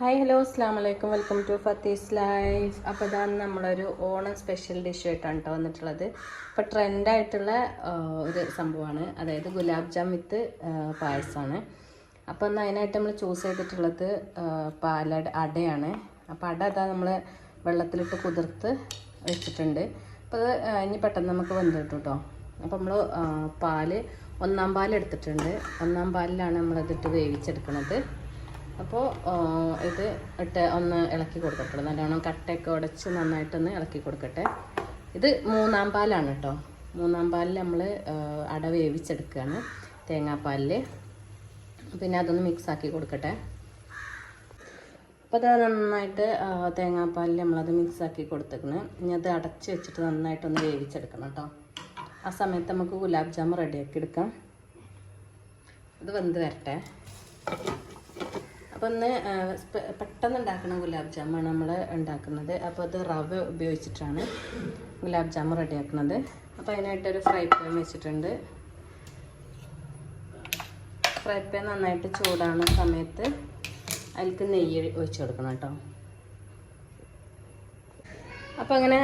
Hi hello അസ്സാം വലൈക്കും welcome to ഫത്തീസ് life അപ്പോൾ ഇതാണ് നമ്മളൊരു ഓണം സ്പെഷ്യൽ ഡിഷ് ആയിട്ടാണ് കേട്ടോ വന്നിട്ടുള്ളത്. ഇപ്പോൾ ട്രെൻഡായിട്ടുള്ള ഒരു സംഭവമാണ്. അതായത് ഗുലാബ് ജാം വിത്ത് പായസമാണ് അപ്പോൾ എന്നാൽ അതിനായിട്ട് നമ്മൾ ചൂസ് ചെയ്തിട്ടുള്ളത് പാലട അടയാണ്. അപ്പോൾ അട അതാ നമ്മൾ വെള്ളത്തിലിട്ട് കുതിർത്ത് വെച്ചിട്ടുണ്ട്. അപ്പോൾ അത് ഇനി പെട്ടെന്ന് നമുക്ക് വെന്ത് കിട്ടും കേട്ടോ അപ്പോൾ നമ്മൾ പാൽ ഒന്നാം പാൽ എടുത്തിട്ടുണ്ട്. ഒന്നാം പാലിലാണ് നമ്മളതിട്ട് വേവിച്ചെടുക്കുന്നത് അപ്പോൾ ഇത് ഇട്ട് ഒന്ന് ഇളക്കി കൊടുക്കട്ടെ. നല്ലോണം കട്ടയൊക്കെ ഉടച്ച് നന്നായിട്ടൊന്ന് ഇളക്കി കൊടുക്കട്ടെ. ഇത് മൂന്നാം പാലാണ് കേട്ടോ മൂന്നാം പാലിൽ നമ്മൾ അട വേവിച്ചെടുക്കുകയാണ് തേങ്ങാപ്പാലിൽ പിന്നെ അതൊന്ന് മിക്സ് ആക്കി കൊടുക്കട്ടെ. അപ്പോൾ അത് നന്നായിട്ട് തേങ്ങാപ്പാലിൽ നമ്മളത് മിക്സ് ആക്കി കൊടുത്തേക്കണ്. ഇനി അത് അടച്ച് വെച്ചിട്ട് നന്നായിട്ടൊന്ന് വേവിച്ചെടുക്കണം കേട്ടോ ആ സമയത്ത് നമുക്ക് ഗുലാബ് ജാം റെഡിയാക്കി എടുക്കാം. അത് വെന്ത് വരട്ടെ. അപ്പോൾ ഒന്ന് പെട്ടെന്ന് ഉണ്ടാക്കുന്ന ഗുലാബ് ജാമാണ് നമ്മൾ ഉണ്ടാക്കുന്നത്. അപ്പോൾ അത് റവ ഉപയോഗിച്ചിട്ടാണ് ഗുലാബ് ജാമു റെഡിയാക്കുന്നത് അപ്പോൾ അതിനായിട്ടൊരു ഫ്രൈ പാൻ വെച്ചിട്ടുണ്ട്. ഫ്രൈ പാൻ നന്നായിട്ട് ചൂടാണ് സമയത്ത് അതിലേക്ക് നെയ്യ് ഒഴിച്ച് കൊടുക്കണം കേട്ടോ. അപ്പോൾ അങ്ങനെ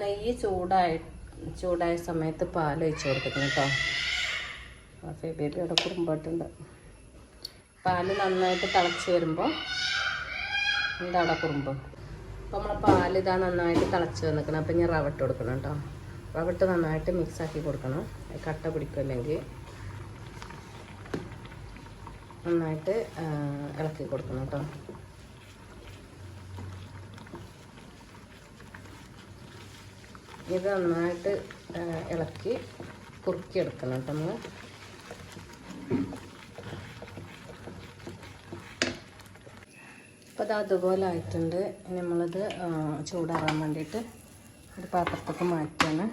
നെയ്യ് ചൂടായി ചൂടായ സമയത്ത് പാൽ ഒഴിച്ച് കൊടുക്കണം കേട്ടോ. ഫേ ബേബി അവിടെ കുറുമ്പാട്ടുണ്ട് പാൽ നന്നായിട്ട് തിളച്ച് വരുമ്പോൾ എന്താണ് കുറുമ്പ്. അപ്പോൾ നമ്മളെ പാൽ ഇതാ നന്നായിട്ട് തിളച്ച് വന്നിക്കണം അപ്പം ഞാൻ റവ ഇട്ട് കൊടുക്കണം കേട്ടോ. റവ ഇട്ട് നന്നായിട്ട് മിക്സ് ആക്കി കൊടുക്കണം. കട്ട പിടിക്കില്ലെങ്കിൽ നന്നായിട്ട് ഇളക്കി കൊടുക്കണം കേട്ടോ. ഇത് നന്നായിട്ട് ഇളക്കി കുറുക്കിയെടുക്കണം കേട്ടോ നമ്മൾ അത് അതുപോലെ ആയിട്ടുണ്ട്. നമ്മളത് ചൂടാറാൻ വേണ്ടിയിട്ട് ഒരു പാത്രത്തേക്ക് മാറ്റുകയാണ്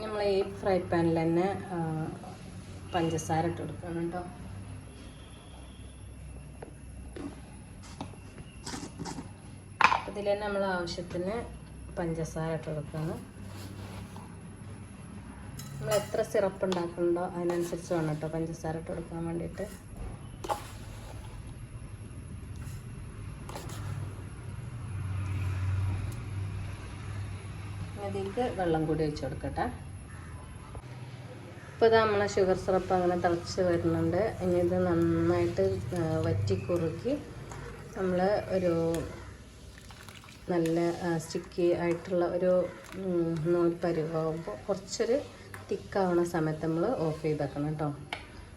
നമ്മൾ ഈ ഫ്രൈ പാനിൽ തന്നെ പഞ്ചസാര ഇട്ട് കൊടുക്കണം കേട്ടോ. ഇതിൽ തന്നെ നമ്മൾ ആവശ്യത്തിന് പഞ്ചസാര ഇട്ട് കൊടുക്കണം. നമ്മൾ എത്ര സിറപ്പ് ഉണ്ടാക്കുന്നുണ്ടോ അതിനനുസരിച്ച് വേണം കേട്ടോ പഞ്ചസാര ഇട്ട് കൊടുക്കാൻ വേണ്ടിയിട്ട്. അതിലേക്ക് വെള്ളം കൂടി ഒഴിച്ചു കൊടുക്കട്ടെ. ഇപ്പോൾ ഇത് നമ്മളെ ഷുഗർ സിറപ്പ് അങ്ങനെ തിളച്ച് വരുന്നുണ്ട്. ഇനി ഇത് നന്നായിട്ട് വറ്റി കുറുക്കി നമ്മൾ ഒരു നല്ല സ്റ്റിക്കി ആയിട്ടുള്ള ഒരു നൂൽ പരുവാകുമ്പോൾ കുറച്ചൊരു തിക്കാവുന്ന സമയത്ത് നമ്മൾ ഓഫ് ചെയ്ത് വെക്കണം കേട്ടോ.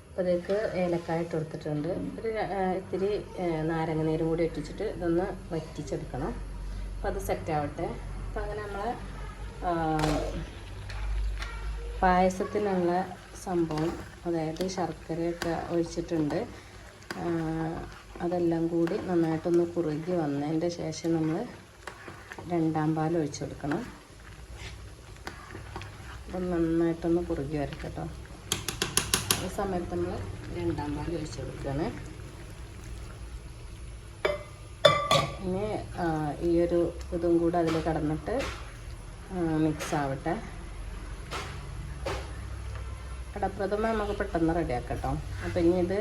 അപ്പോൾ ഇതിലേക്ക് ഏലക്കായ ഇട്ട് കൊടുത്തിട്ടുണ്ട്. ഒരു ഇത്തിരി നാരങ്ങ നീരും കൂടി ഒട്ടിച്ചിട്ട് ഇതൊന്ന് വറ്റിച്ചെടുക്കണം. അപ്പോൾ അത് സെറ്റ് ആവട്ടെ. അപ്പോൾ അങ്ങനെ നമ്മളെ പായസത്തിനുള്ള സംഭവം അതായത് ശർക്കരയൊക്കെ ഒഴിച്ചിട്ടുണ്ട്. അതെല്ലാം കൂടി നന്നായിട്ടൊന്ന് കുറുകി വന്നതിന്റെ ശേഷം നമ്മൾ രണ്ടാം പാൽ ഒഴിച്ചു കൊടുക്കണം അപ്പം നന്നായിട്ടൊന്ന് കുറുകി വരട്ടെ ഈ സമയത്ത് നമ്മൾ രണ്ടാം പാൽ ഒഴിച്ചു കൊടുക്കുകയാണ് ഇനി ഈയൊരു ഇതും കൂടെ അതിൽ കടന്നിട്ട് മിക്സ് ആവട്ടെ കടപ്രഥമ നമുക്ക് പെട്ടെന്ന് റെഡിയാക്കാം കേട്ടോ അപ്പോൾ ഇനി ഇത്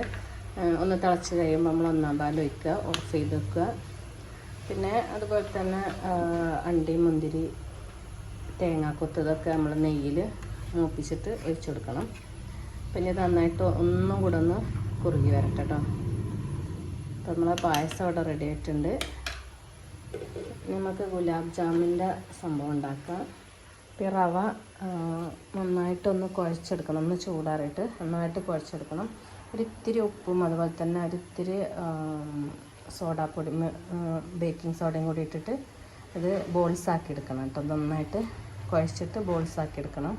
ഒന്ന് തിളച്ച് കഴിയുമ്പോൾ നമ്മൾ ഒന്നാം പാൽ ഒഴിക്കുക ഓഫ് ചെയ്ത് വെക്കുക. പിന്നെ അതുപോലെ തന്നെ അണ്ടി മുന്തിരി തേങ്ങ കൊത്തതൊക്കെ നമ്മൾ നെയ്യിൽ മൂപ്പിച്ചിട്ട് ഒഴിച്ചു കൊടുക്കണം. പിന്നെ നന്നായിട്ട് ഒന്നും കൂടെ ഒന്ന് കുറുകി വരട്ടെ കേട്ടോ അപ്പോൾ നമ്മളെ പായസം അവിടെ റെഡി ആയിട്ടുണ്ട്. നമുക്ക് ഗുലാബ് ജാമിന്റെ സംഭവം ഉണ്ടാക്കാം. ഈ റവ നന്നായിട്ടൊന്ന് കുഴച്ചെടുക്കണം. ഒന്ന് ചൂടാറിയിട്ട് നന്നായിട്ട് കുഴച്ചെടുക്കണം. ഒരിത്തിരി ഉപ്പും അതുപോലെ തന്നെ ഒരിത്തിരി സോഡാപ്പൊടി ബേക്കിംഗ് സോഡയും കൂടി ഇട്ടിട്ട് ഇത് ബോൾസ് ആക്കി എടുക്കണം കേട്ടോ. നന്നായിട്ട് കുഴച്ചിട്ട് ബോൾസ് ആക്കി എടുക്കണം.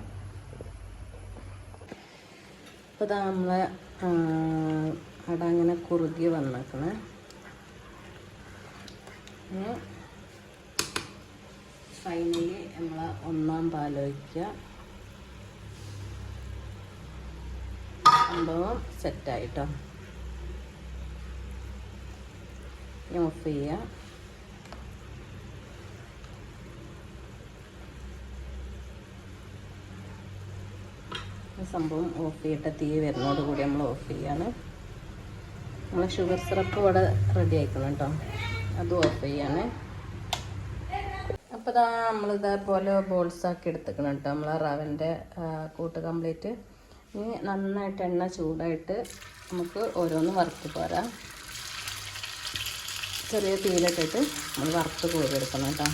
അപ്പോൾ ഇതാ നമ്മളെ അവിടെ അങ്ങനെ കുറുകി വന്നേക്കണേ. ഫൈനലി നമ്മൾ ഒന്നാം പാലൊഴിക്കുക സംഭവം സെറ്റായിട്ടോ ഇനി ഓഫ് ചെയ്യുക. സംഭവം ഓഫ് ചെയ്തിട്ട് തീ വരുന്നതോട് കൂടി നമ്മൾ ഓഫ് ചെയ്യാണ് നമ്മൾ ഷുഗർ സിറപ്പ് ഇവിടെ റെഡി ആയിക്കണം കേട്ടോ. അത് ഓഫ് ചെയ്യാണ്. അപ്പോൾ ഇതാ നമ്മൾ ഇതേപോലെ ബോൾസ് ആക്കി എടുത്തേക്കണം കേട്ടോ നമ്മൾ റവന്റെ കൂട്ട് കംപ്ലീറ്റ് ഇനി നന്നായിട്ട് എണ്ണ ചൂടായിട്ട് നമുക്ക് ഓരോന്ന് വറുത്ത് പോരാം. ചെറിയ തീയിലിട്ടിട്ട് നമ്മൾ വറുത്ത് കോരിയെടുക്കണം കേട്ടോ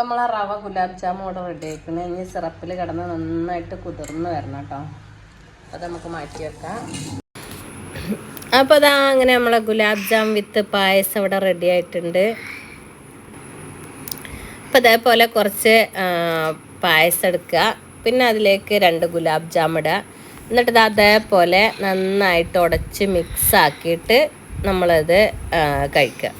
അപ്പോൾ ആ റവ ഗുലാബ് ജാമു കൂടെ റെഡി ആക്കണം ഇനി സിറപ്പിൽ കിടന്ന് നന്നായിട്ട് കുതിർന്ന് വരണം കേട്ടോ അത് നമുക്ക് മാറ്റി വെക്കാം അപ്പോൾ അതാ അങ്ങനെ നമ്മളെ ഗുലാബ് ജാം വിത്ത് പായസം ഇവിടെ റെഡി ആയിട്ടുണ്ട്. അപ്പോൾ അതേപോലെ കുറച്ച് പായസം എടുക്കുക. പിന്നെ അതിലേക്ക് രണ്ട് ഗുലാബ് ജാം ഇടുക. എന്നിട്ട് ഇത് അതേപോലെ നന്നായിട്ട് ഉടച്ച് മിക്സ് ആക്കിയിട്ട് നമ്മളത് കഴിക്കുക.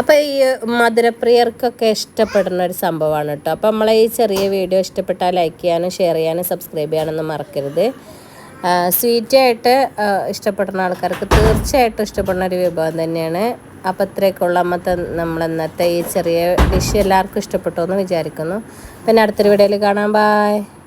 അപ്പോൾ ഈ മധുരപ്രിയർക്കൊക്കെ ഇഷ്ടപ്പെടുന്ന ഒരു സംഭവമാണ് കേട്ടോ. അപ്പോൾ നമ്മളെ ഈ ചെറിയ വീഡിയോ ഇഷ്ടപ്പെട്ടാൽ ലൈക്ക് ചെയ്യാനും ഷെയർ ചെയ്യാനും സബ്സ്ക്രൈബ് ചെയ്യാനൊന്നും മറക്കരുത്. സ്വീറ്റ് ആയിട്ട് ആ, ഇഷ്ടപ്പെടുന്ന ആൾക്കാർക്ക് തീർച്ചയായിട്ടും ഇഷ്ടപ്പെടുന്ന ഒരു വിഭവം തന്നെയാണ്. അപ്പം ഇത്രയൊക്കെയുള്ള അമ്മത്തെ നമ്മളെന്നത്തെ ഈ ചെറിയ ഡിഷ് എല്ലാവർക്കും ഇഷ്ടപ്പെട്ടു എന്ന് വിചാരിക്കുന്നു. പിന്നെ അടുത്തൊരു വീഡിയോയിൽ കാണാം. ബായ്